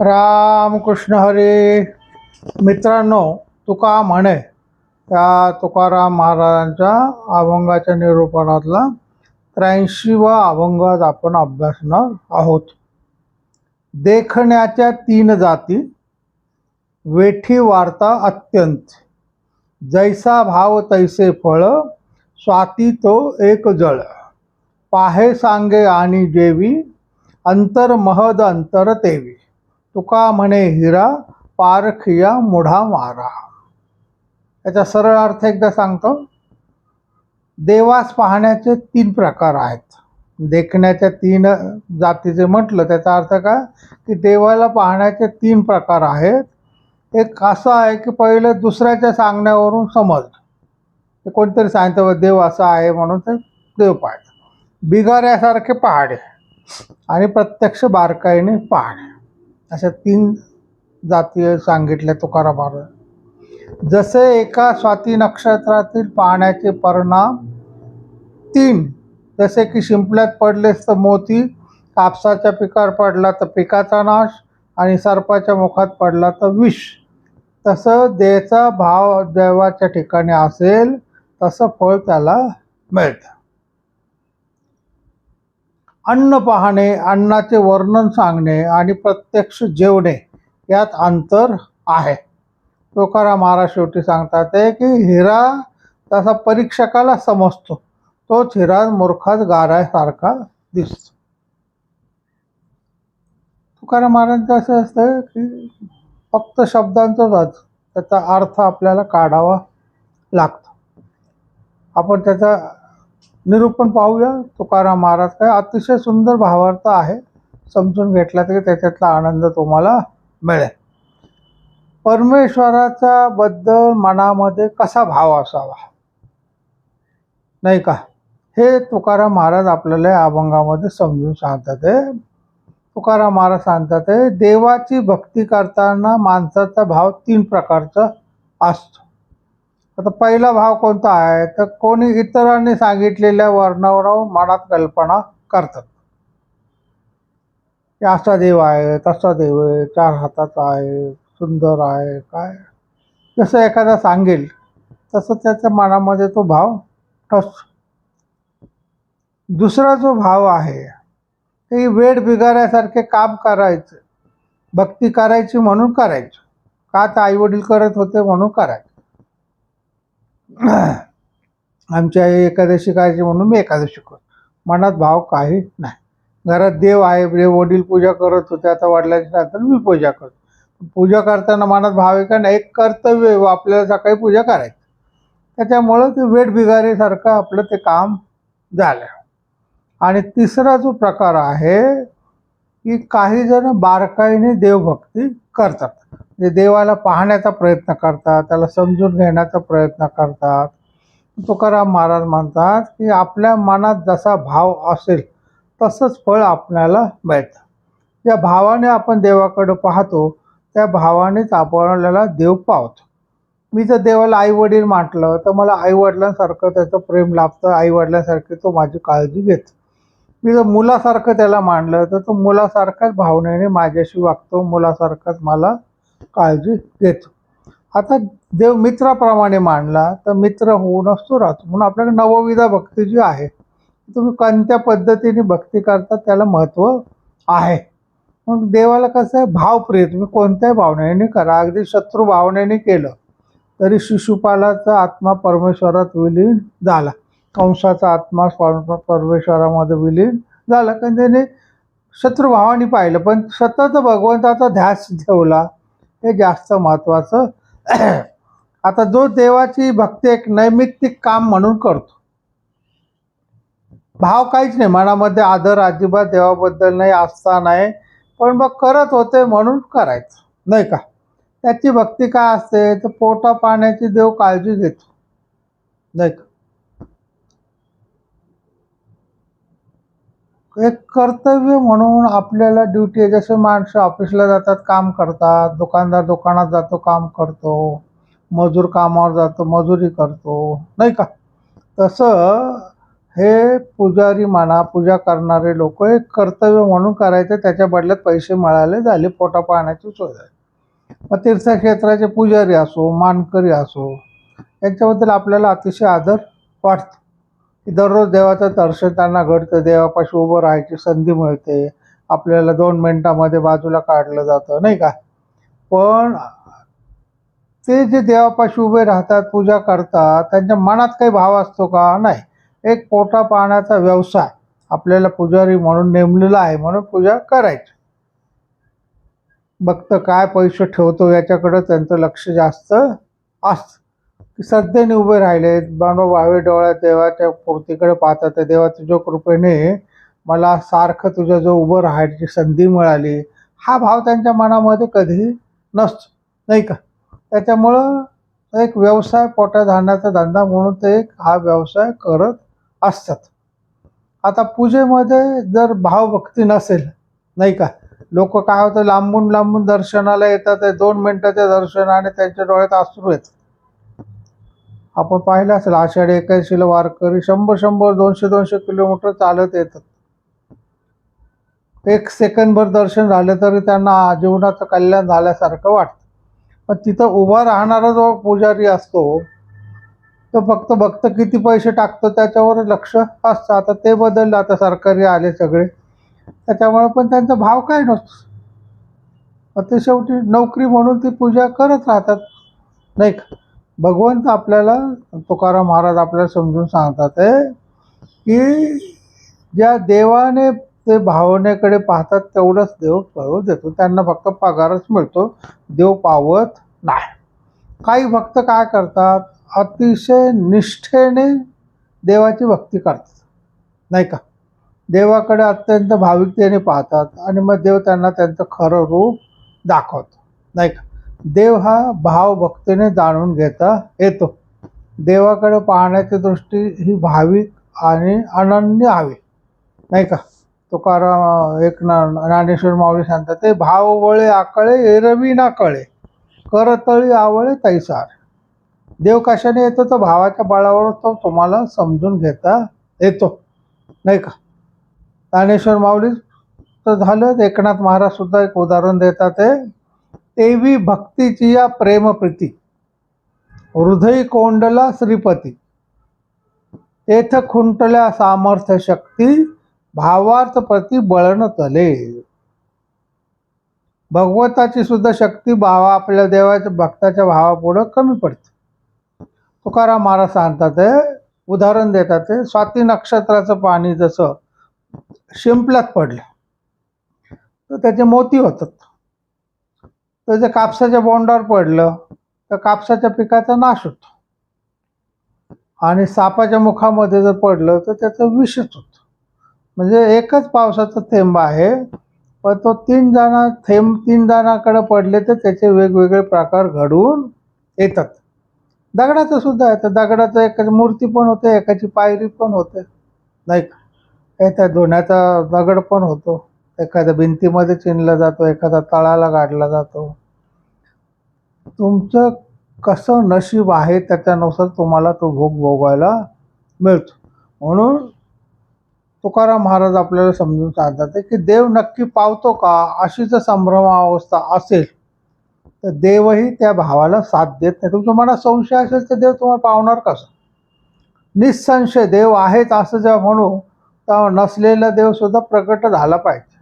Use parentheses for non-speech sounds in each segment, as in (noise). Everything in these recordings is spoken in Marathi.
रामकृष्ण हरे। मित्रांनो तुका म्हणे त्या तुकाराम महाराजांच्या अभंगाच्या निरूपणातला त्र्याऐंशीवा अभंगात आपण अभ्यासणार आहोत. देखण्याच्या तीन जाती वेठी वार्ता अत्यंत जैसा भाव तैसे फळ स्वाती तो एक जळ पाहे सांगे आणि जेवी अंतर महद अंतर तेवी. तुका म्हणे हिरा पारखिया मुढा मारा. याचा सरळ अर्थ एकदा सांगतो. देवास पाहण्याचे तीन प्रकार आहेत. देखण्याच्या तीन जातीचे म्हटलं त्याचा अर्थ काय? की देवाला पाहण्याचे तीन प्रकार आहेत. एक असं आहे की पहिलं दुसऱ्याच्या सांगण्यावरून समजलं ते कोणतरी सांगितलं देव असा आहे म्हणून ते देव पाहायचं बिगाऱ्यासारखे पहाडे आणि प्रत्यक्ष बारकाईने पाहणे. अशा तीन जाती सांगितल्या तुकारामार जसे एका स्वाती नक्षत्रातील पाण्याचे परिणाम तीन जसे की शिंपल्यात पडलेस तर मोती कापसाच्या पिकावर पडला तर पिकाचा नाश आणि सर्पाच्या मुखात पडला तर विष. तसं देचा भाव देवाच्या ठिकाणी असेल तसं फळ त्याला मिळतं. अन्न पाहणे अन्नाचे वर्णन सांगणे आणि प्रत्यक्ष जेवणे यात अंतर आहे. तुकाराम महाराज शेवटी सांगतात ते की हिरा तसा परीक्षकाला समजतो. तोच हिरा मूर्खात गारासारखा दिसतो. तुकाराम महाराजांचं असं असतं की फक्त शब्दांचाच त्याचा अर्थ आपल्याला काढावा लागतो. आपण त्याचा निरूपण पाहूया. तुकाराम महाराज काय अतिशय सुंदर भावार्थ आहे. समजून घेतला तरी त्याच्यातला आनंद तुम्हाला मिळेल. परमेश्वराच्या बद्दल मनामध्ये कसा भाव असावा? नाही का? हे तुकाराम महाराज आपल्याला या अभंगामध्ये समजून सांगतात आहे तुकाराम महाराज सांगतात आहे देवाची भक्ती करताना माणसाचा भाव तीन प्रकारचा असतो. आता पहिला भाव कोणता आहे? तर कोणी इतरांनी सांगितलेल्या वर्णावर मनात कल्पना करतात. की असा देव आहे तसा देव आहे चार हाताचा आहे सुंदर आहे काय? जसं एखादा सांगेल तसं त्याच्या मनामध्ये तो भाव ठसतो दुसरा जो भाव आहे ते वेड बिगाऱ्यासारखे काम करायचं. भक्ती करायची म्हणून करायचं. का तर आईवडील करत होते म्हणून करायचं. (clears throat) आमच्या आई एकादशी करायची म्हणून मी एकादशी करतो. मनात भाव काही नाही. घरात देव आहे देव वडील पूजा करत होते आता वडिलांच्या नंतर मी पूजा करतो. पूजा करताना मनात भाव आहे का नाही? एक कर्तव्य आपल्याला सकाळी पूजा करायची. त्याच्यामुळं ते वेट बिगारीसारखं आपलं ते काम झालं. आणि तिसरा जो प्रकार आहे की काही जण बारकाईने देवभक्ती करतात. म्हणजे देवाला पाहण्याचा प्रयत्न करतात त्याला समजून घेण्याचा प्रयत्न करतात. तुकाराम महाराज म्हणतात की आपल्या मनात जसा भाव असेल तसंच फळ आपल्याला मिळतं. ज्या भावाने आपण देवाकडं पाहतो त्या भावानेच आपल्याला देव पावतो. मी जर देवाला आईवडील म्हटलं तर मला आईवडिलांसारखं त्याचं प्रेम लाभतं आईवडिलांसारखी तो माझी काळजी घेतो. मी जर मुलासारखं त्याला मांडलं तर तो मुलासारखाच भावनेने माझ्याशी वागतो मुलासारखाच मला काळजी घेतो. आता देव मित्राप्रमाणे मानला तर मित्र होऊन असतो राहतो. म्हणून आपल्याकडे नवविधा भक्ती जी आहे तुम्ही कोणत्या पद्धतीने भक्ती करता त्याला महत्त्व आहे. मग देवाला कसं आहे भावप्रिय तुम्ही कोणत्याही भावनेने करा. अगदी शत्रू भावनेने केलं तरी शिशुपालाचा आत्मा परमेश्वरात विलीन झाला. कंसाचा आत्मा परमेश्वरामध्ये विलीन झाला. कारण त्याने शत्रुभावाने पाहिलं पण सतत भगवंताचा ध्यास ठेवला. हे जास्त महत्त्वाचं (clears throat) आता जो देवाची भक्ती एक नैमित्तिक काम म्हणून करतो. भाव काहीच नाही. मनामध्ये आदर अजिबात देवाबद्दल नाही आस्था नाही. पण मग करत होते म्हणून करायचं. नाही का? त्याची भक्ती काय असते? तर पोटा पाण्याची देव काळजी घेतो. नाही का? एक कर्तव्य म्हणून आपल्याला ड्युटी आहे. जसे माणसं ऑफिसला जातात काम करतात दुकानदार दुकानात जातो काम करतो मजूर कामावर जातो मजुरी करतो नाही का? तसं हे पुजारी म्हणा पूजा करणारे लोक एक कर्तव्य म्हणून करायचे. त्याच्या बदल्यात पैसे मिळाले झाले पोटा पाण्याची सोय झाली. मग तीर्थक्षेत्राचे पुजारी असो मानकरी असो यांच्याबद्दल आपल्याला अतिशय आदर वाटतो. दररोज देवाचं दर्शन त्यांना घडतं. देवापाशी उभं राहायची संधी मिळते. आपल्याला दोन मिनटामध्ये बाजूला काढलं जातं नाही का? पण ते जे देवापाशी उभे राहतात पूजा करतात त्यांच्या मनात काही भाव असतो का? नाही. एक पोटा पाण्याचा व्यवसाय आपल्याला पुजारी म्हणून नेमलेला आहे म्हणून पूजा करायची. भक्त काय पैसे ठेवतो याच्याकडं त्यांचं लक्ष जास्त असतं. श्रद्धेने उभे राहिले. बाबा भावे डोळ्या देवाच्या मूर्तीकडे पाहतात. त्या देवा तुझ्या कृपेने मला सारखं तुझ्या जो उभं राहायची संधी मिळाली. हा भाव त्यांच्या मनामध्ये कधीही नसतो नाही का? त्याच्यामुळं एक व्यवसाय पोटा धान्याचा धंदा म्हणून ते एक हा व्यवसाय करत असतात. आता पूजेमध्ये जर भावभक्ती नसेल नाही का? लोक काय होतं लांबून लांबून दर्शनाला येतात ते दोन मिनिटाच्या दर्शनाने त्यांच्या डोळ्यात अश्रू येतात. आपण पाहिलं असेल आषाढी एकादशीला वारकरी शंभर शंभर दोनशे दोनशे किलोमीटर चालत येतात. एक सेकंदभर दर्शन झालं तरी त्यांना जीवनाचं कल्याण झाल्यासारखं वाटतं. पण तिथं उभा राहणारा जो पुजारी असतो तो फक्त भक्त किती पैसे टाकतो त्याच्यावर लक्ष असतं. आता ते बदललं आता सरकारी आले सगळे. त्याच्यामुळे पण त्यांचा भाव काय नसतो. मग ते शेवटी नोकरी म्हणून ती पूजा करत राहतात नाही का? भगवंत आपल्याला तुकाराम महाराज आपल्याला समजून सांगतात आहे की ज्या देवाने ते भावनेकडे पाहतात तेवढंच देव करू देतो. त्यांना फक्त पगारच मिळतो. देव पावत नाही. काही भक्त काय करतात? अतिशय निष्ठेने देवाची भक्ती करतात. नाही का? देवाकडे अत्यंत भाविकतेने पाहतात आणि मग देव त्यांना त्यांचं खरं रूप दाखवतो. नाही का? देव हा भावभक्तीने जाणून घेता येतो. देवाकडे पाहण्याची दृष्टी ही भाविक आणि अनन्य हवी. नाही का? तुकाराम एक ना ज्ञानेश्वर माऊली सांगतात ते भाव वळे आकळे एरवी ना कळे. करतळी आवळे तैसार. देव कशाने येतो? तर भावाच्या बळावर तो तुम्हाला समजून घेता येतो. नाही का? ज्ञानेश्वर माऊली तर झालं. एकनाथ महाराज सुद्धा एक उदाहरण देतात ते तेवी भक्तीची या प्रेमप्रीती. हृदय कोंडला श्रीपती. तेथ खुंटल्या सामर्थ्य शक्ती भावार्थ प्रति बळण तले. भगवताची सुद्धा शक्ती भावा आपल्या देवाच्या भक्ताच्या भावापुढं कमी पडते. तुकाराम महाराज सांगतात ते उदाहरण देतात ते स्वाती नक्षत्राचं पाणी जसं शिंपल्यात पडलं तर त्याचे मोती होतात. तर जर कापसाच्या बोंडावर पडलं तर कापसाच्या पिकाचा नाश होतो. आणि सापाच्या मुखामध्ये जर पडलं तर त्याचं विषच होतं. म्हणजे एकच पावसाचा थेंब आहे पण तो तीन जणा थेंब तीन जणांकडे पडले तर त्याचे वेगवेगळे प्रकार घडून येतात. दगडाचं सुद्धा येतं दगडाचं एकाची मूर्ती पण होते एकाची पायरी पण होते. नाही का? त्या धुण्याचा दगड पण होतो. एखाद्या भिंतीमध्ये चिनला जातो एखादा तळाला गाडला जातो. तुमचं कसं नशीब आहे त्याच्यानुसार तुम्हाला तो भोग भोगायला मिळतो. म्हणून तुकाराम महाराज आपल्याला समजून सांगतात की देव नक्की पावतो का? अशी जर संभ्रमावस्था असेल तर देवही त्या भावाला साथ देत नाही. तुमच्या मनात संशय असेल तर देव तुम्हाला पावणार कसं? निसंशय देव आहेच असं जेव्हा म्हणू तेव्हा नसलेला देव सुद्धा प्रकट झाला पाहिजे.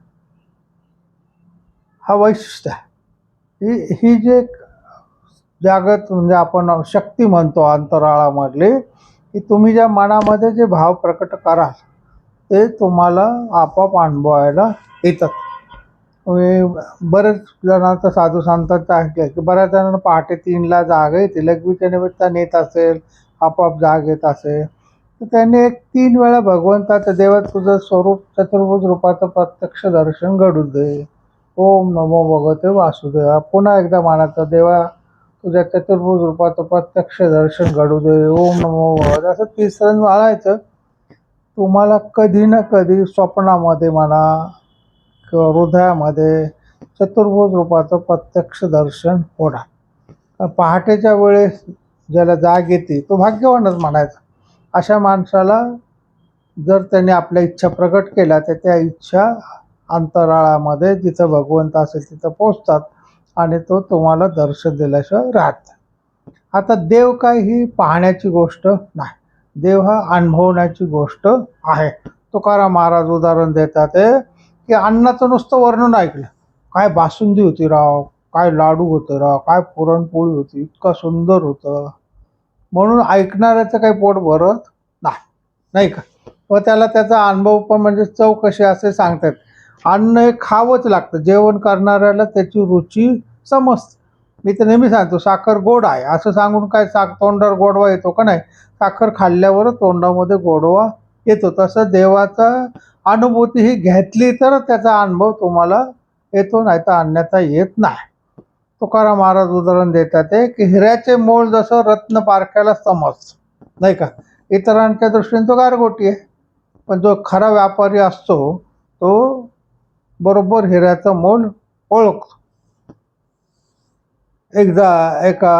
हा वैशिष्ट्य आहे. ही ही जे जागत म्हणजे आपण शक्ती म्हणतो अंतराळामधली की तुम्ही ज्या मनामध्ये जे भाव प्रकट कराल ते तुम्हाला आपोआप अनुभवायला येतात. बरेच जणांचं साधू सांगतात ऐकलं की बऱ्याच जणांना पहाटे तीनला जाग येते लघवीच्या निमित्त नेत असेल आपोआप जाग येत असेल. तर त्यांनी एक तीन वेळा भगवंताचं देवा तुझं स्वरूप चतुर्भुज रूपाचं प्रत्यक्ष दर्शन घडू दे. ओम नमो भगवते वासुदेवा. पुन्हा एकदा म्हणायचं देवा तुझ्या चतुर्भुज रूपाचं प्रत्यक्ष दर्शन घडू दे. ओम नमो भगवते. असं तिसरं म्हणायचं तुम्हाला कधी ना कधी स्वप्नामध्ये म्हणा किंवा हृदयामध्ये चतुर्भुज रूपाचं प्रत्यक्ष दर्शन होणार. पहाटेच्या वेळेस ज्याला जाग येते तो भाग्यवानच म्हणायचा. अशा माणसाला जर त्यांनी आपल्या इच्छा प्रकट केल्या तर त्या इच्छा अंतराळामध्ये जिथं भगवंत असेल तिथं पोचतात आणि तो तुम्हाला दर्शन दिल्याशिवाय राहत आता देव काय ही पाहण्याची गोष्ट नाही. देव हा अनुभवण्याची गोष्ट आहे. तुकाराम महाराज उदाहरण देतात की अन्नाचं नुसतं वर्णन ऐकलं. काय बासुंदी होती राव काय लाडू होते राव काय पुरणपोळी होती इतकं सुंदर होतं. म्हणून ऐकणाऱ्याचं काही पोट भरत नाही. नाही का? व त्याला त्याचा अनुभव पण म्हणजे चव कशी असे सांगतात. अन्न हे खावंच लागतं. जेवण करणाऱ्याला त्याची रुची समजते. मी तर नेहमी सांगतो साखर गोड आहे. असं सांगून काय साख तोंडावर गोडवा येतो का नाही? साखर खाल्ल्यावर तोंडामध्ये गोडवा येतो. तसं देवाचा अनुभूती ही घेतली तर त्याचा अनुभव तुम्हाला येतो नाही तर अन्यथा येत नाही. तुकाराम महाराज उदाहरण देतात ते की हिऱ्याचे मोल जसं रत्न पारख्याला समज नाही का? इतरांच्या दृष्टीने तो गारगोटी आहे. पण जो खरा व्यापारी असतो तो बरोबर हिऱ्याचं मोल ओळखतो एकदा एका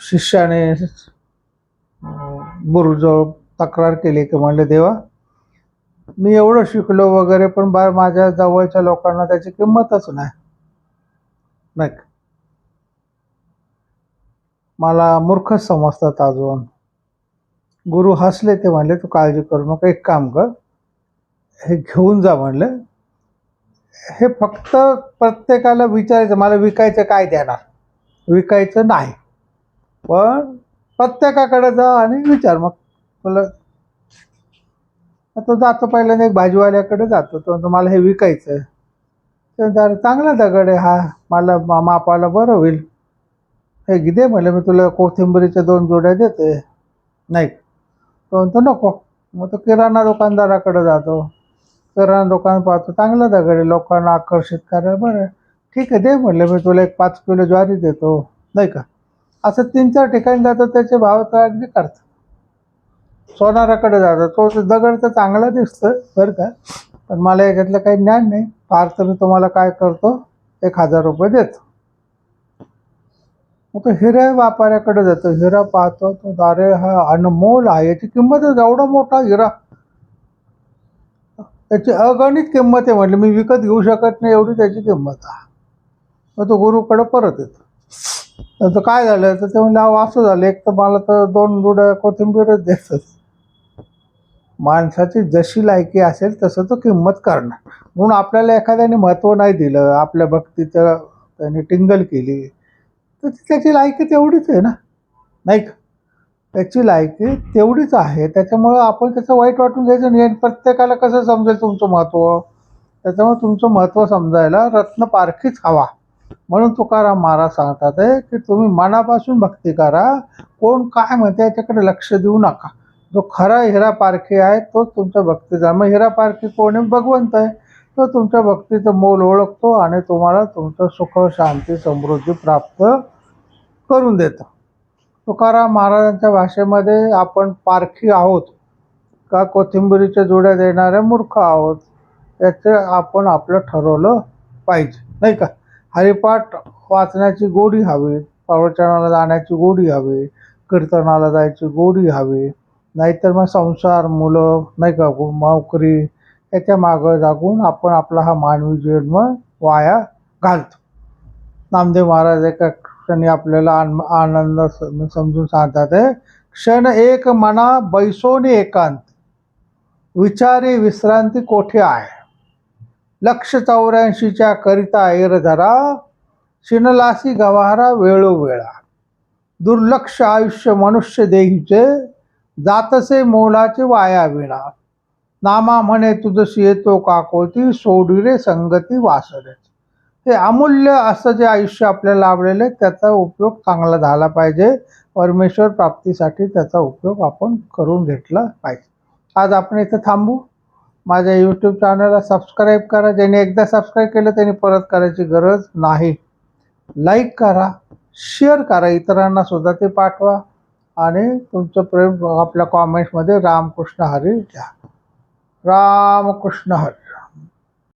शिष्याने गुरुजवळ तक्रार केली की म्हणले देवा मी एवढं शिकलो वगैरे पण बा माझ्या जवळच्या लोकांना त्याची किंमतच नाही. नाही मला मूर्खच समजतात अजून. गुरु हसले ते म्हणले तू काळजी करू नको एक काम कर हे घेऊन जा म्हणले. हे फक्त प्रत्येकाला विचारायचं मला विकायचं काय देणार? विकायचं नाही. पण प्रत्येकाकडे जा आणि विचार मग. तुला तो जातो पहिल्यांदा एक भाजीवाल्याकडे जातो. तो मला हे विकायचं तर चांगला दगड आहे हा. मला मा- मापाला बरं होईल. हे दे म्हणलं मी तुला कोथिंबीरीच्या दोन जोड्या देते नाही. तो म्हणतो नको. मग तो किराणा दुकानदाराकडे जातो. किराणा दुकान पाहतो चांगलं दगड आहे लोकांना आकर्षित करायला बरं. ठीक आहे दे म्हणलं मी तुला एक पाच किलो ज्वारी देतो नाही का? असं तीन चार ठिकाणी जातो त्याचे भाव तर अगदी करतात सोनाराकडे जातो तो दगड तर चांगला दिसतं बरं का? पण मला याच्यातलं काही ज्ञान नाही फार तर मी तुम्हाला काय करतो एक हजार रुपये देतो. मग तो हिऱ्या व्यापाऱ्याकडे जातो हिरा पाहतो तो दारे हा अनमोल आहे याची किंमत एवढा मोठा हिरा. त्याची अगणित किंमत आहे म्हटलं मी विकत घेऊ शकत नाही एवढी त्याची किंमत आहे. मग तो गुरुकडं परत येतो. तर काय झालं तर ते म्हणलं अहो असं झालं एक तर मला तर दोन जुड्या कोथिंबीरच द्यायचं माणसाची जशी लायकी असेल तसं तो किंमत करणार. म्हणून आपल्याला एखाद्याने महत्त्व नाही दिलं आपल्या भक्तीचं त्याने टिंगल केली तर ती त्याची लायकी तेवढीच आहे ना? नाही का? त्याची लायकी तेवढीच आहे. त्याच्यामुळं आपण त्याचं वाईट वाटून घ्यायचं नाही. आणि प्रत्येकाला कसं समजेल तुमचं महत्त्व त्याच्यामुळे तुमचं महत्त्व समजायला रत्न पारखीच हवा. म्हणून तुकाराम महाराज सांगतात आहे की तुम्ही मनापासून भक्ती करा. कोण काय म्हणते याच्याकडे लक्ष देऊ नका. जो खरा हिरा पारखी आहे तोच तुमच्या भक्तीचा. मग हिरा पारखी कोण आहे? भगवंत आहे. तो तुमच्या भक्तीचं मोल ओळखतो आणि तुम्हाला तुमचं सुख शांती समृद्धी प्राप्त करून देतो. तुकाराम महाराजांच्या भाषेमध्ये आपण पारखी आहोत का कोथिंबिरीच्या जुड्या देणाऱ्या मूर्ख आहोत याचं आपण आपलं ठरवलं पाहिजे. नाही का? हरिपाठ वाचण्याची गोडी हवी प्रवचनाला जाण्याची गोडी हवी कीर्तनाला जायची गोडी हवी नाहीतर मग संसार मुलं नाही का नोकरी याच्या मागं जागून आपण आपला हा मानवी जन्म वाया घालतो. नामदेव महाराज एका क्षणी आपल्याला आनंद समजून सांगतात आहे क्षण एक मना बैसोनी एकांत. विचारी विश्रांती कोठे आहे? लक्ष चौऱ्याऐंशीच्या करिता ऐर धरा. शिनलासी गवारा वेळोवेळा दुर्लक्ष आयुष्य मनुष्य देहीचे. जातसे मोलाचे वाया विणा. नामा म्हणे तुझशी येतो काकोती सोडी रे संगती वासरे. ते अमूल्य असं जे आयुष्य आपल्याला लाभलेलं आहे त्याचा उपयोग चांगला झाला पाहिजे. परमेश्वर प्राप्तीसाठी त्याचा उपयोग आपण करून घेतला पाहिजे. आज आपण इथं थांबू. माझ्या यूट्यूब चॅनलला सबस्क्राईब करा. ज्यांनी एकदा सबस्क्राईब केलं त्यांनी परत करायची गरज नाही. लाईक करा शेअर करा इतरांना सुद्धा ते पाठवा. आणि तुमचं प्रेम आपल्या कॉमेंट्समध्ये रामकृष्ण हरी द्या. रामकृष्ण हरी.